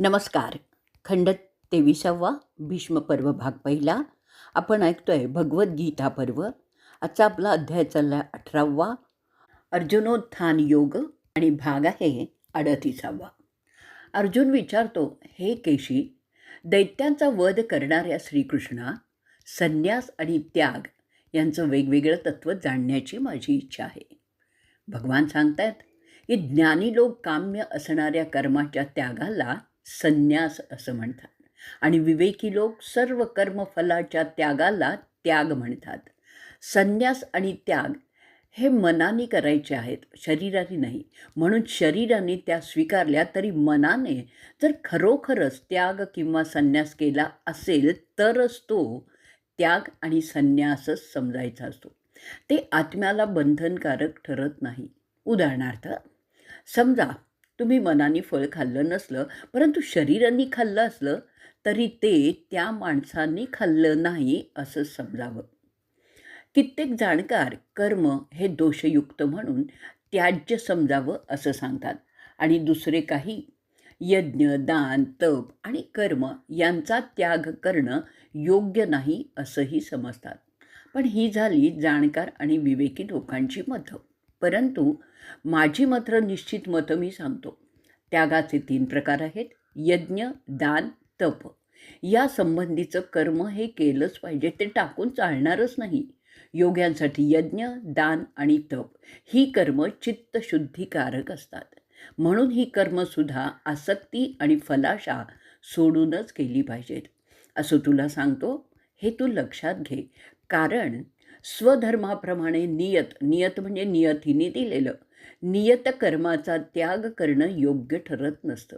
नमस्कार. खंड तेविसावा भीष्मपर्व भाग पहिला. आपण ऐकतोय भगवद्गीता पर्व. आजचा आपला अध्याय चालला अठरावा. अर्जुनोत्थान योग आणि भाग आहे अडतीसावा. अर्जुन विचारतो हे केशी दैत्यांचा वध करणाऱ्या श्रीकृष्णा संन्यास आणि त्याग यांचं वेगवेगळं तत्त्व जाणण्याची माझी इच्छा आहे. भगवान सांगतायत की ज्ञानी लोक काम्य असणाऱ्या कर्माच्या त्यागाला संन्यास असं म्हणतात. आणि विवेकी लोक सर्व कर्मफलाच्या त्यागाला त्याग म्हणतात. संन्यास आणि त्याग हे मनाने करायचे आहेत शरीराने नाही. म्हणून शरीराने त्या स्वीकारल्या तरी मनाने जर खरोखरच त्याग किंवा संन्यास केला असेल तरच तो त्याग आणि संन्यासच समजायचा असतो. ते आत्म्याला बंधनकारक ठरत नाही. उदाहरणार्थ समजा तुम्ही मनाने फळ खाल्लं नसलं परंतु शरीराने खाल्लं असलं तरी ते त्या माणसांनी खाल्लं नाही असं समजावं. कित्येक जाणकार कर्म हे दोषयुक्त म्हणून त्याज्य समजावं असं सांगतात. आणि दुसरे काही यज्ञ दान तप आणि कर्म यांचा त्याग करणं योग्य नाही असंही समजतात. पण ही झाली जाणकार आणि विवेकी लोकांची मतं. परंतु माझी मात्र निश्चित मतं मी सांगतो. त्यागाचे तीन प्रकार आहेत. यज्ञ दान तप. या संबंधीचं कर्म हे केलंच पाहिजे. ते टाकून चालणारच नाही. योग्यांसाठी यज्ञ दान आणि तप ही कर्म चित्तशुद्धीकारक असतात. म्हणून ही कर्मसुद्धा आसक्ती आणि फलाशा सोडूनच केली पाहिजेत. असं तुला सांगतो. हे तू लक्षात घे. कारण स्वधर्माप्रमाणे नियत नियत म्हणजे नियतीने दिलेलं. नियत कर्माचा त्याग करणं योग्य ठरत नसतं.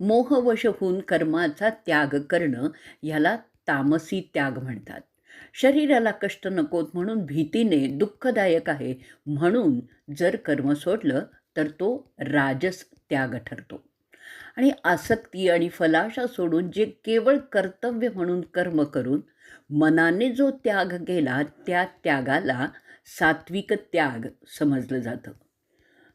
मोहवश होऊन कर्माचा त्याग करणं ह्याला तामसी त्याग म्हणतात. शरीराला कष्ट नकोत म्हणून भीतीने दुःखदायक आहे म्हणून जर कर्म सोडलं तर तो राजस त्याग ठरतो. आणि आसक्ती आणि फलाशा सोडून जे केवळ कर्तव्य म्हणून कर्म करून मनाने जो त्याग केला त्या त्यागाला सात्विक त्याग समजलं जातं.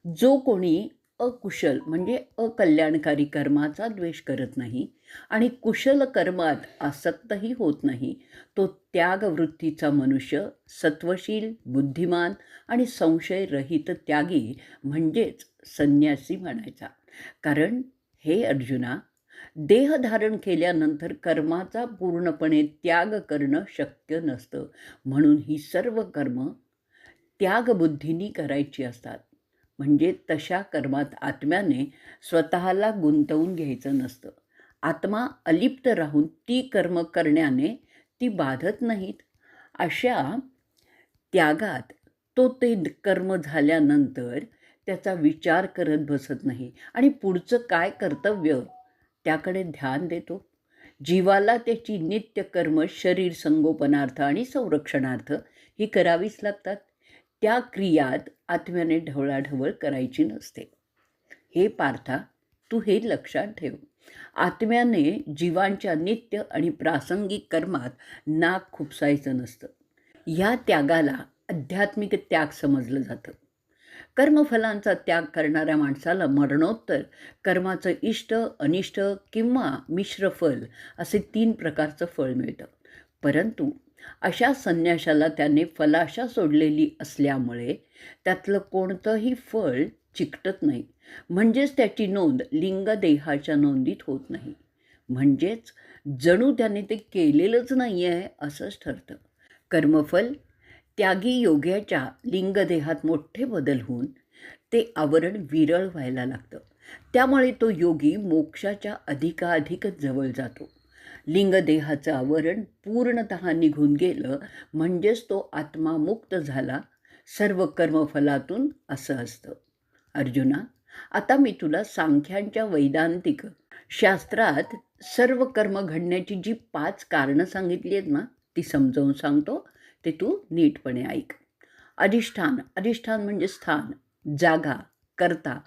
जो कोणी अकुशल म्हणजे अकल्याणकारी कर्माचा द्वेष करत नाही आणि कुशल कर्मात आसक्तही होत नाही तो त्यागवृत्तीचा मनुष्य सत्वशील बुद्धिमान आणि संशयरहित त्यागी म्हणजेच संन्यासी म्हणायचा. कारण हे अर्जुना देह धारण केल्यानंतर कर्माचा पूर्णपणे त्याग करणं शक्य नसतं. म्हणून ही सर्व कर्म त्यागबुद्धीनी करायची असतात. म्हणजे तशा कर्मात आत्म्याने स्वतःला गुंतवून घ्यायचं नसतं. आत्मा अलिप्त राहून ती कर्म करण्याने ती बाधत नाहीत. अशा त्यागात तो ते कर्म झाल्यानंतर त्याचा विचार करत बसत नाही. आणि पुढचं काय कर्तव्य? त्याकडे ध्यान देतो. जीवाला त्याची नित्य कर्म शरीर संगोपनार्थ आणि संरक्षणार्थ ही करावीच लागतात. त्या क्रियात आत्म्याने ढवळाढवळ करायची नसते. हे पार्था तू हे लक्षात ठेव. आत्म्याने जीवांच्या नित्य आणि प्रासंगिक कर्मात नाक खुपसायचं नसतं. ह्या त्यागाला आध्यात्मिक त्याग समजलं जातं. कर्मफलांचा त्याग करणाऱ्या माणसाला मरणोत्तर कर्माचं इष्ट अनिष्ट किंवा मिश्र फल असे तीन प्रकारचं फळ मिळतं. परंतु अशा संन्याशाला त्याने फलाशा सोडलेली असल्यामुळे त्यातलं कोणतंही फळ चिकटत नाही. म्हणजेच त्याची नोंद लिंगदेहाच्या नोंदीत होत नाही. म्हणजेच जणू त्याने ते केलेलंच नाही आहे असंच ठरतं. कर्मफल त्यागी योग्याच्या लिंगदेहात मोठे बदल होऊन ते आवरण विरळ व्हायला लागतं. त्यामुळे तो योगी मोक्षाच्या अधिकाधिक जवळ जातो. लिंगदेहाचं आवरण पूर्णत निघून गेलं म्हणजेच तो आत्मा मुक्त झाला सर्व कर्मफलातून असं असतं. अर्जुना आता मी तुला सांख्यांच्या वैदांतिक शास्त्रात सर्व कर्म घडण्याची जी पाच कारणं सांगितली आहेत ना ती समजावून सांगतो. ते तू नीटपणे ऐक. अधिष्ठान अधिष्ठान म्हणजे स्थान जागा करता.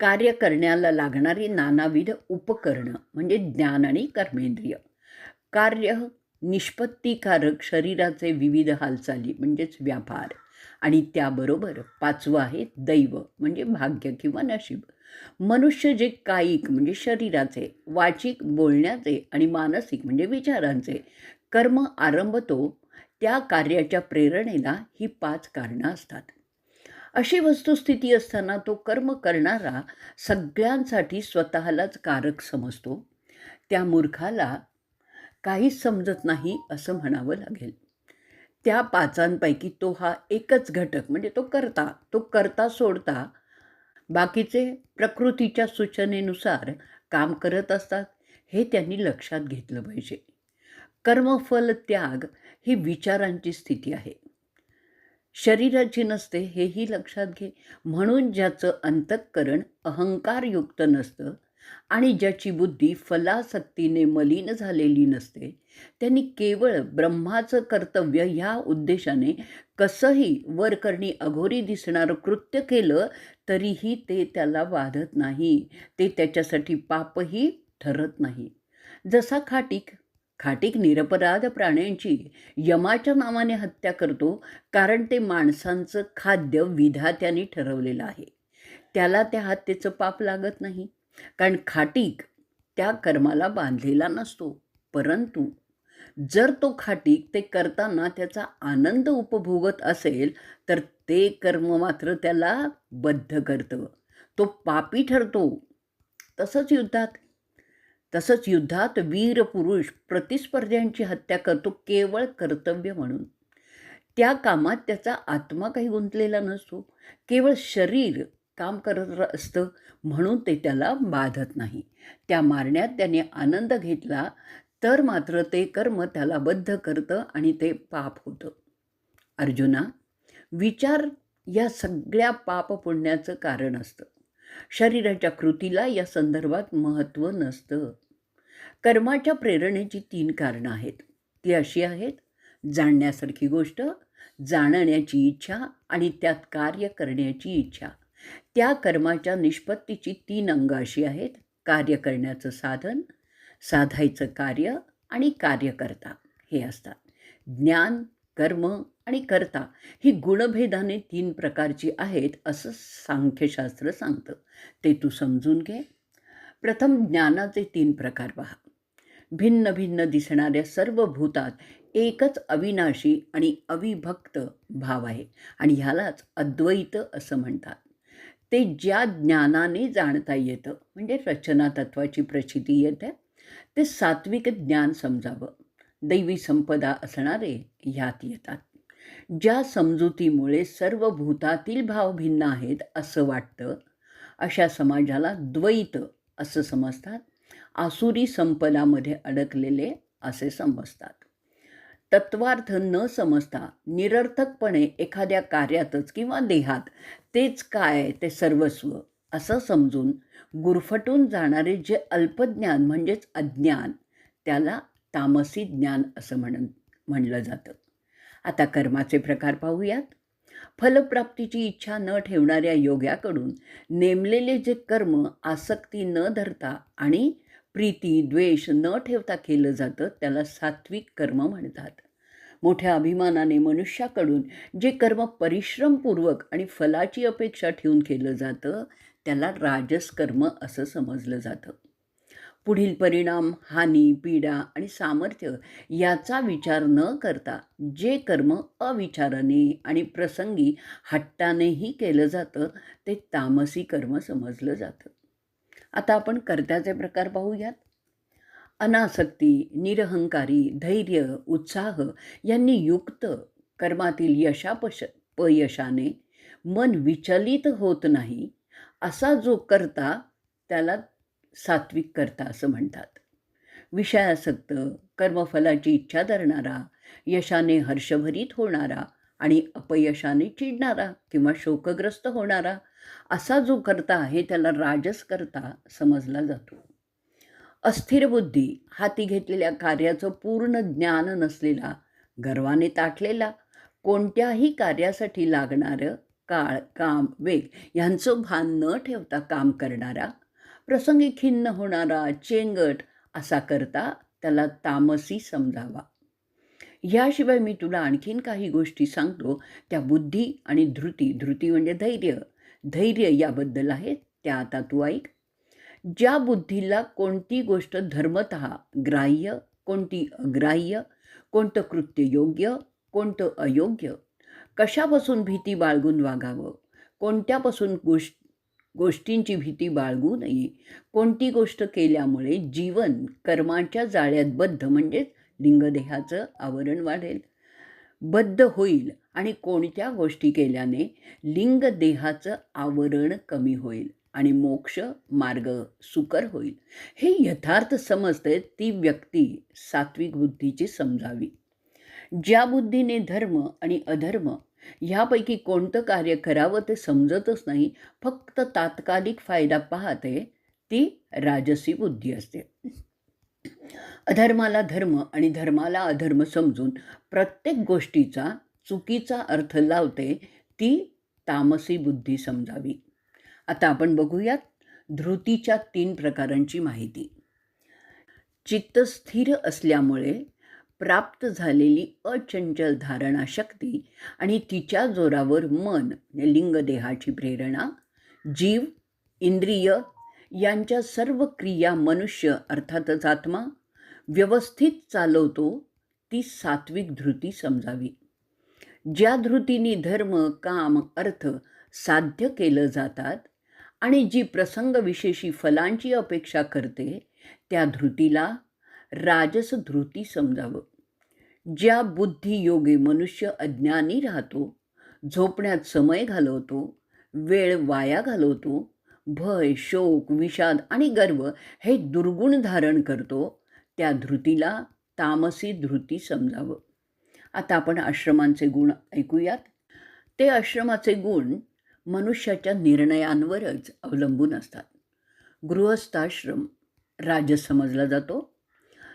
कार्य करण्याला लागणारी नानाविध उपकरणं म्हणजे ज्ञान आणि कर्मेंद्रिय. कार्य निष्पत्तीकारक शरीराचे विविध हालचाली म्हणजेच व्यापार. आणि त्याबरोबर पाचवं आहे दैव म्हणजे भाग्य किंवा नशीब. मनुष्य जे कायिक म्हणजे शरीराचे वाचिक बोलण्याचे आणि मानसिक म्हणजे विचारांचे कर्म आरंभतो त्या कार्याच्या प्रेरणेला ही पाच कारणं असतात. अशी वस्तुस्थिती असताना तो कर्म करणारा सगळ्यांसाठी स्वतःलाच कारक समजतो. त्या मूर्खाला काहीच समजत नाही असं म्हणावं लागेल. त्या पाचांपैकी तो हा एकच घटक म्हणजे तो करता तो करता सोडता बाकीचे प्रकृतीच्या सूचनेनुसार काम करत असतात हे त्यांनी लक्षात घेतलं पाहिजे. कर्मफल त्याग ही विचारांची स्थिती आहे. शरीराची नसते हेही लक्षात घे. म्हणून ज्याचं अंतःकरण अहंकारयुक्त नसतं आणि ज्याची बुद्धी फलासक्तीने मलिन झालेली नसते त्यांनी केवळ ब्रह्माचं कर्तव्य ह्या उद्देशाने कसंही वरकरणी अघोरी दिसणारं कृत्य केलं तरीही ते त्याला वाधत नाही. ते त्याच्यासाठी पापही ठरत नाही. जसा खाटीक खाटीक निरपराध प्राण्यांची यमाच्या नावाने हत्या करतो कारण ते माणसांचं खाद्य विधात्याने ठरवलेलं आहे. त्याला त्या हत्येचं पाप लागत नाही. कारण खाटीक त्या कर्माला बांधलेला नसतो. परंतु जर तो खाटीक ते करताना त्याचा आनंद उपभोगत असेल तर ते कर्म मात्र त्याला बद्ध करतं. तो पापी ठरतो. तसंच युद्धात तसंच युद्धात वीर पुरुष प्रतिस्पर्ध्यांची हत्या करतो केवळ कर्तव्य म्हणून. त्या कामात त्याचा आत्मा काही गुंतलेला नसतो. केवळ शरीर काम करत असतं म्हणून ते त्याला बाधत नाही. त्या मारण्यात त्याने आनंद घेतला तर मात्र ते कर्म त्याला बद्ध करतं आणि ते पाप होतं. अर्जुना विचार या सगळ्या पाप पुण्याचं कारण असतं. शरीराच्या कृतीला या संदर्भात महत्त्व नसतं. कर्माच्या प्रेरणेची तीन कारणं आहेत. ती अशी आहेत जाणण्यासारखी गोष्ट जाणण्याची इच्छा आणि त्यात कार्य करण्याची इच्छा. त्या कर्माच्या निष्पत्तीची तीन अंग अशी आहेत कार्य करण्याचं साधन साधायचं कार्य आणि कार्यकर्ता. हे असतात. ज्ञान कर्म आणि कर्ता ही गुणभेदाने तीन प्रकारची आहेत असं सांख्यशास्त्र सांगतं. ते तू समजून घे. प्रथम ज्ञानाचे तीन प्रकार पहा. भिन्न भिन्न दिसणाऱ्या सर्व भूतात एकच अविनाशी आणि अविभक्त भाव आहे आणि ह्यालाच अद्वैत असं म्हणतात. ते ज्या ज्ञानाने जाणता येतं म्हणजे रचना तत्वाची प्रचिती येते ते सात्विक ज्ञान समजावं. दैवी संपदा असणारे ह्यात येतात. ज्या समजुतीमुळे सर्व भूतातील भाव भिन्न आहेत असं वाटतं अशा समाजाला द्वैत असं समजतात आसुरी संपदामध्ये अडकलेले असे समजतात. तत्वार्थ न समजता निरर्थकपणे एखाद्या कार्यातच किंवा देहात तेच काय ते सर्वस्व असं समजून गुरफटून जाणारे जे अल्पज्ञान म्हणजेच अज्ञान त्याला तामसी ज्ञान असं म्हण म्हणलं जातं. आता कर्माचे प्रकार पाहूयात. फलप्राप्तीची इच्छा न ठेवणाऱ्या योग्याकडून नेमलेले जे कर्म आसक्ती न धरता आणि प्रीती द्वेष न ठेवता केलं जातं त्याला सात्विक कर्म म्हणतात. मोठ्या अभिमानाने मनुष्याकडून जे कर्म परिश्रमपूर्वक आणि फलाची अपेक्षा ठेवून केलं जातं त्याला राजस कर्म असं समजलं जातं. पुढील परिणाम हानी पीडा आणि सामर्थ्य याचा विचार न करता जे कर्म अविचाराने आणि प्रसंगी हट्टानेही केलं जातं ते तामसी कर्म समजलं जातं. आता आपण कर्त्याचे प्रकार पाहूयात. अनासक्ती निरहंकारी धैर्य उत्साह यांनी युक्त कर्मातील यशापश पयशाने मन विचलित होत नाही असा जो करता त्याला सात्विक करता असं म्हणतात. विषयासक्त कर्मफलाची इच्छा धरणारा यशाने हर्षभरीत होणारा आणि अपयशाने चिडणारा किंवा शोकग्रस्त होणारा असा जो करता आहे त्याला राजस करता समजला जातो. अस्थिर बुद्धी हाती घेतलेल्या कार्याचं पूर्ण ज्ञान नसलेला गर्वाने ताटलेला कोणत्याही कार्यासाठी लागणारं काळ काम वेग ह्यांचं भान न ठेवता काम करणारा प्रसंगी खिन्न होणारा चेंगट असा करता त्याला तामसी समजावा. याशिवाय मी तुला आणखीन काही गोष्टी सांगतो. त्या बुद्धी आणि धृती धृती म्हणजे धैर्य. धैर्य याबद्दल आहेत त्या आता तू ऐक. ज्या बुद्धीला कोणती गोष्ट धर्मत ग्राह्य कोणती अग्राह्य कोणतं कृत्य योग्य कोणतं अयोग्य कशापासून भीती बाळगून वागावं कोणत्यापासून गोष्ट गोष्टींची भीती बाळगू नये. कोणती गोष्ट केल्यामुळे जीवन कर्माच्या जाळ्यात बद्ध म्हणजेच लिंगदेहाचं आवरण वाढेल. बद्ध होईल आणि कोणत्या गोष्टी केल्याने लिंगदेहाचं आवरण कमी होईल आणि मोक्ष मार्ग सुकर होईल. हे यथार्थ समजते ती व्यक्ती सात्विक बुद्धीची समजावी. ज्या बुद्धीने धर्म आणि अधर्म ह्यापैकी कोणतं कार्य करावं ते समजतच नाही. फक्त तात्कालिक फायदा पाहते ती राजसी बुद्धी असते. अधर्माला धर्म आणि धर्माला अधर्म समजून प्रत्येक गोष्टीचा चुकीचा अर्थ लावते ती तामसी बुद्धी समजावी. आता आपण बघूयात धृतीच्या तीन प्रकारांची माहिती. चित्त स्थिर असल्यामुळे प्राप्त झालेली अचंचल धारणा शक्ती आणि तिच्या जोरावर मन म्हणजे लिंगदेहाची प्रेरणा जीव इंद्रिय यांच्या सर्व क्रिया मनुष्य अर्थातच आत्मा व्यवस्थित चालवतो ती सात्विक धृती समजावी. ज्या धृतीने धर्म काम अर्थ साध्य केलं जातात आणि जी प्रसंगविशेषी फलांची अपेक्षा करते त्या धृतीला राजस धृती समजावं. ज्या बुद्धियोगे मनुष्य अज्ञानी राहतो झोपण्यात समय घालवतो वेळ वाया घालवतो भय शोक विषाद आणि गर्व हे दुर्गुण धारण करतो त्या धृतीला तामसी धृती समजावं. आता आपण आश्रमांचे गुण ऐकूयात. ते आश्रमाचे गुण मनुष्याच्या निर्णयांवरच अवलंबून असतात. गृहस्थाश्रम राज समजला जातो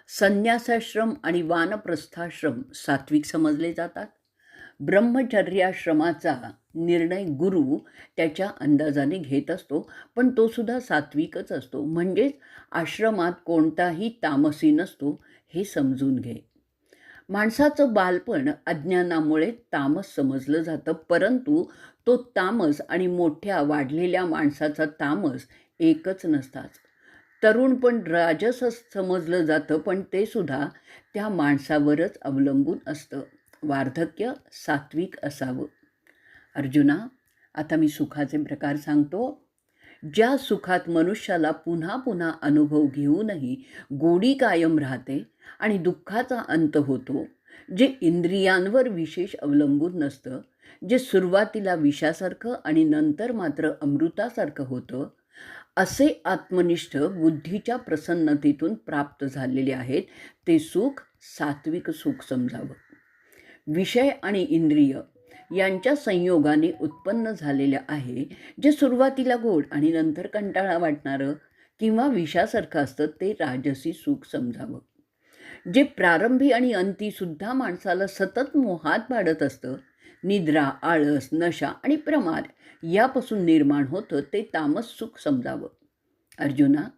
संन्यासाश्रम आणि वानप्रस्थाश्रम सात्विक समजले जातात. ब्रह्मचर्याश्रमाचा निर्णय गुरु त्याच्या अंदाजाने घेत असतो पण तो सुद्धा सात्विकच असतो. म्हणजेच आश्रमात कोणताही तामसी नसतो हे समजून घे. माणसाचं बालपण अज्ञानामुळे तामस समजलं जातं परंतु तो तामस आणि मोठ्या वाढलेल्या माणसाचा तामस एकच नसतात तरुण पण राजस समजलं जातं पण ते सुद्धा त्या माणसावरच अवलंबून असतं. वार्धक्य सात्विक असावं. अर्जुना आता मी सुखाचे प्रकार सांगतो. ज्या सुखात मनुष्याला पुन्हा पुन्हा अनुभव घेऊनही गोडी कायम राहते आणि दुःखाचा अंत होतो जे इंद्रियांवर विशेष अवलंबून नसतं जे सुरुवातीला विषासारखं आणि नंतर मात्र अमृतासारखं होतं असे आत्मनिष्ठ बुद्धीच्या प्रसन्नतेतून प्राप्त झालेले आहेत ते सुख सात्विक सुख समजावं. विषय आणि इंद्रिय यांच्या संयोगाने उत्पन्न झालेलं आहे जे सुरुवातीला गोड आणि नंतर कंटाळा वाटणारं किंवा विषासारखं असतं ते राजसी सुख समजावं. जे प्रारंभी आणि अंतीसुद्धा माणसाला सतत मोहात पाडत असतं निद्रा आळस नशा आणि प्रमाद यापासून निर्माण होतं ते तामस सुख समजावं. अर्जुना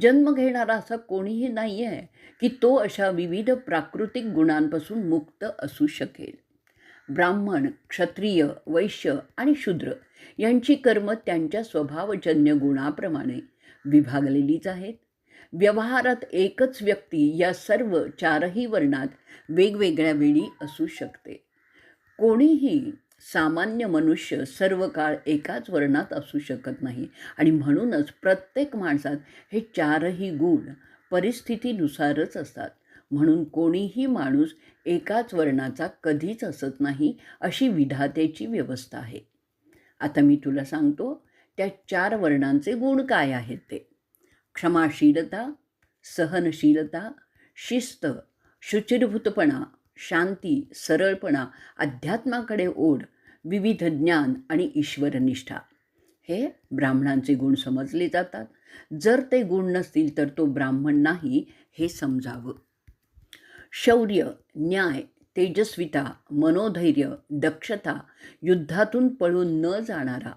जन्म घेणारा असा कोणीही नाही आहे की तो अशा विविध प्राकृतिक गुणांपासून मुक्त असू शकेल. ब्राह्मण क्षत्रिय वैश्य आणि शूद्र यांची कर्म त्यांच्या स्वभावजन्य गुणाप्रमाणे विभागलेलीच आहेत. व्यवहारात एकच व्यक्ती या सर्व चारही वर्णात वेगवेगळ्या वेळी असू शकते. कोणीही सामान्य मनुष्य सर्व काळ एकाच वर्णात असू शकत नाही. आणि म्हणूनच प्रत्येक माणसात हे चारही गुण परिस्थितीनुसारच असतात. म्हणून कोणीही माणूस एकाच वर्णाचा कधीच असत नाही अशी विधातेची व्यवस्था आहे. आता मी तुला सांगतो त्या चार वर्णांचे गुण काय आहेत ते. क्षमाशीलता सहनशीलता शिस्त शुचिरभूतपणा शांती सरळपणा अध्यात्माकडे ओढ विविध ज्ञान आणि ईश्वरनिष्ठा. हे ब्राह्मणांचे गुण समजले जातात. जर ते गुण नसतील तर तो ब्राह्मण नाही हे समजावं. शौर्य न्याय तेजस्विता मनोधैर्य दक्षता युद्धातून पळून न जाणारा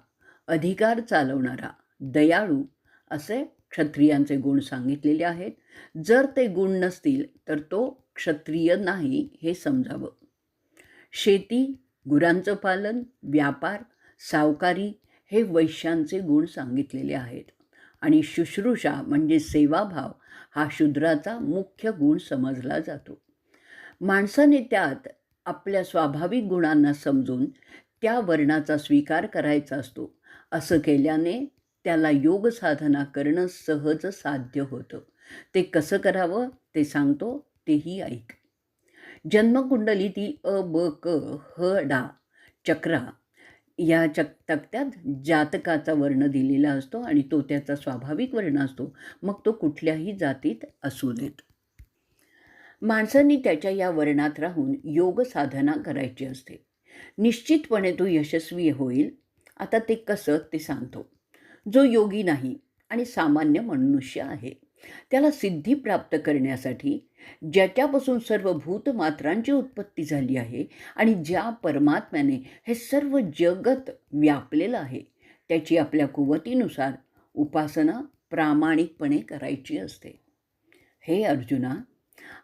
अधिकार चालवणारा दयाळू असे क्षत्रियांचे गुण सांगितलेले आहेत. जर ते गुण नसतील तर तो क्षत्रिय नाही हे समजावं. शेती गुरांचं पालन व्यापार सावकारी हे वैश्यांचे गुण सांगितलेले आहेत. आणि शुश्रूषा म्हणजे सेवाभाव हा शूद्राचा मुख्य गुण समजला जातो. माणसाने त्यात आपल्या स्वाभाविक गुणांना समजून त्या वर्णाचा स्वीकार करायचा असतो. असं केल्याने त्याला योग साधना करणं सहज साध्य होतं. ते कसं करावं ते सांगतो. तेही ऐक. जन्मकुंडलीतील अ ब क ह डा चक्रा या चक तक्त्यात जातकाचा वर्ण दिलेला असतो आणि तो त्याचा स्वाभाविक वर्ण असतो. मग तो कुठल्याही जातीत असू देत. माणसांनी त्याच्या या वर्णात राहून योग साधना करायची असते. निश्चितपणे तो यशस्वी होईल. आता ते कसं ते सांगतो. जो योगी नाही आणि सामान्य मनुष्य आहे. त्याला सिद्धी प्राप्त करण्यासाठी ज्याच्यापासून सर्व भूतमात्रांची उत्पत्ती झाली आहे आणि ज्या परमात्म्याने हे सर्व जगत व्यापलेलं आहे त्याची आपल्या कुवतीनुसार उपासना प्रामाणिकपणे करायची असते. हे अर्जुना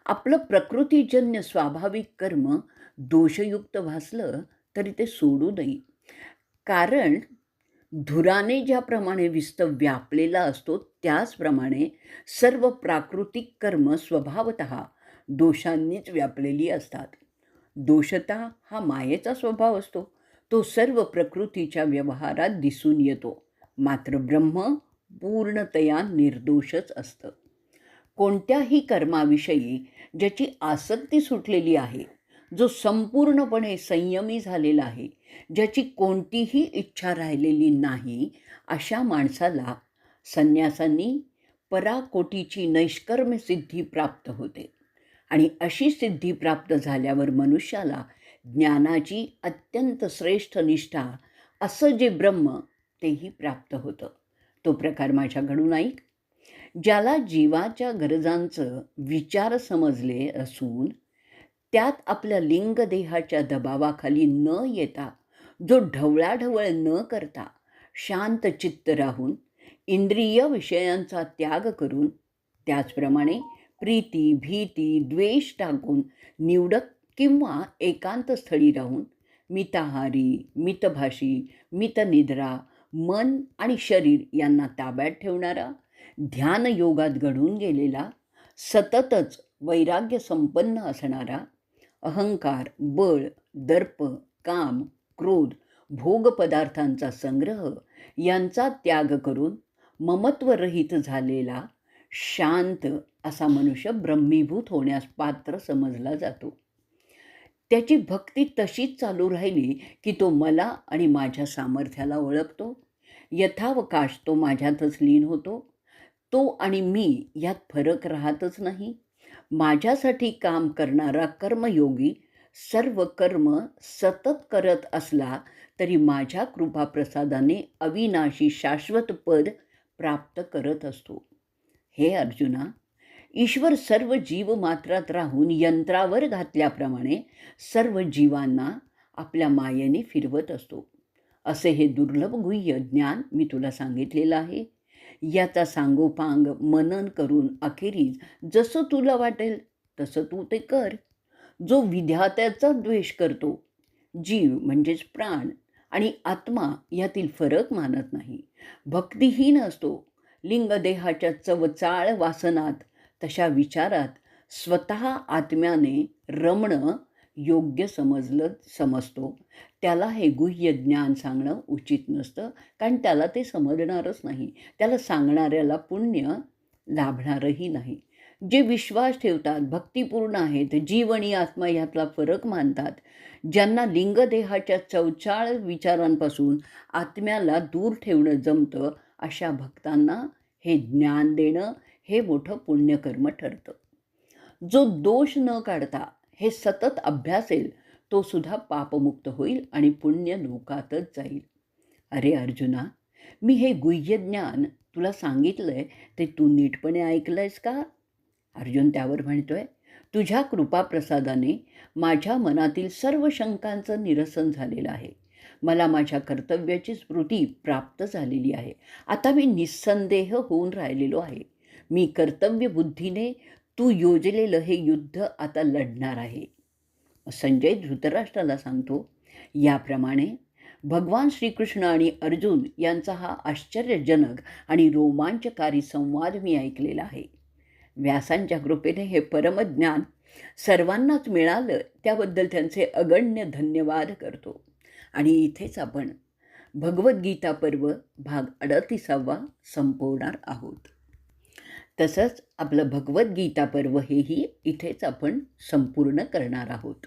आपलं प्रकृतीजन्य स्वाभाविक कर्म दोषयुक्त भासलं तरी ते सोडू नये. कारण धुराने ज्याप्रमाणे विस्त व्यापलेला असतो त्याचप्रमाणे सर्व प्राकृतिक कर्म स्वभावत दोषांनीच व्यापलेली असतात. दोषता हा मायेचा स्वभाव असतो. तो सर्व प्रकृतीच्या व्यवहारात दिसून येतो. मात्र ब्रह्म पूर्णतया निर्दोषच असतं. कोणत्याही कर्माविषयी ज्याची आसक्ती सुटलेली आहे जो संपूर्णपणे संयमी झालेला आहे ज्याची कोणतीही इच्छा राहिलेली नाही अशा माणसाला संन्यासांनी पराकोटीची नैष्कर्म सिद्धी प्राप्त होते. आणि अशी सिद्धी प्राप्त झाल्यावर मनुष्याला ज्ञानाची अत्यंत श्रेष्ठ निष्ठा असं जे ब्रह्म तेही प्राप्त होतं. तो प्रकार माझ्याकडून ऐक. ज्याला जीवाच्या गरजांचं विचार समजले असून त्यात आपल्या लिंगदेहाच्या दबावाखाली न येता जो ढवळाढवळ न करता शांत चित्त राहून इंद्रिय विषयांचा त्याग करून त्याचप्रमाणे प्रीती भीती द्वेष टाकून निवडक किंवा एकांत स्थळी राहून मिताहारी मितभाषी मितनिद्रा मन आणि शरीर यांना ताब्यात ठेवणारा ध्यानयोगात घडून गेलेला सततच वैराग्य संपन्न असणारा अहंकार बळ दर्प काम क्रोध भोगपदार्थांचा संग्रह यांचा त्याग करून ममत्वरहित झालेला शांत असा मनुष्य ब्रह्मीभूत होण्यास पात्र समजला जातो. त्याची भक्ती तशीच चालू राहिली की तो मला आणि माझ्या सामर्थ्याला ओळखतो. यथावकाश तो माझ्यातच लीन होतो. तो आणि मी यात फरक राहतच नाही. माझ्यासाठी काम करणारा कर्मयोगी सर्व कर्म सतत करत असला तरी माझ्या कृपाप्रसादाने अविनाशी शाश्वत पद प्राप्त करत असतो. हे अर्जुना ईश्वर सर्व जीव मात्रात राहून यंत्रावर घातल्याप्रमाणे सर्व जीवांना आपल्या मायेने फिरवत असतो. असे हे दुर्लभ गुह्य ज्ञान मी तुला सांगितलेलं आहे. याचा सांगोपांग मनन करून अखेरीस जसं तुला वाटेल तसं तू ते कर. जो विध्यात्याचा द्वेष करतो. जीव म्हणजेच प्राण आणि आत्मा यातील फरक मानत नाही. भक्तिहीन असतो. लिंगदेहाच्या चवचाळ वासनात तशा विचारात स्वतः आत्म्याने रमणं योग्य समजलं समजतो. त्याला हे गुह्य ज्ञान सांगणं उचित नसतं कारण त्याला ते समजणारच नाही. त्याला सांगणाऱ्याला पुण्य लाभणारही नाही. जे विश्वास ठेवतात भक्तिपूर्ण आहेत जीव आणि आत्मा ह्यातला फरक मानतात ज्यांना लिंगदेहाच्या चौचाळ विचारांपासून आत्म्याला दूर ठेवणं जमतं अशा भक्तांना हे ज्ञान देणं हे मोठं पुण्यकर्म ठरतं. जो दोष न काढता हे सतत अभ्यासेल तो सुद्धा पापमुक्त होईल आणि पुण्य लोकातच जाईल. अरे अर्जुना मी हे गुह्य ज्ञान तुला सांगितलं आहे ते तू नीटपणे ऐकलं आहेस का? अर्जुन त्यावर म्हणतोय तुझ्या कृपाप्रसादाने माझ्या मनातील सर्व शंकांचं निरसन झालेलं आहे. मला माझ्या कर्तव्याची स्मृती प्राप्त झालेली आहे. आता मी निस्संदेह होऊन राहिलेलो आहे. मी कर्तव्य बुद्धीने तू योजलेलं हे युद्ध आता लढणार आहे. संजय धृतराष्ट्राला सांगतो याप्रमाणे भगवान श्रीकृष्ण आणि अर्जुन यांचा हा आश्चर्यजनक आणि रोमांचकारी संवाद मी ऐकलेला आहे. व्यासांच्या कृपेने हे परमज्ञान सर्वांनाच मिळालं त्याबद्दल त्यांचे अगण्य धन्यवाद करतो. आणि इथेच आपण भगवद्गीता पर्व भाग अडतीसावा संपवणार आहोत. तसंच आपलं भगवद्गीता पर्व हेही इथेच आपण संपूर्ण करणार आहोत.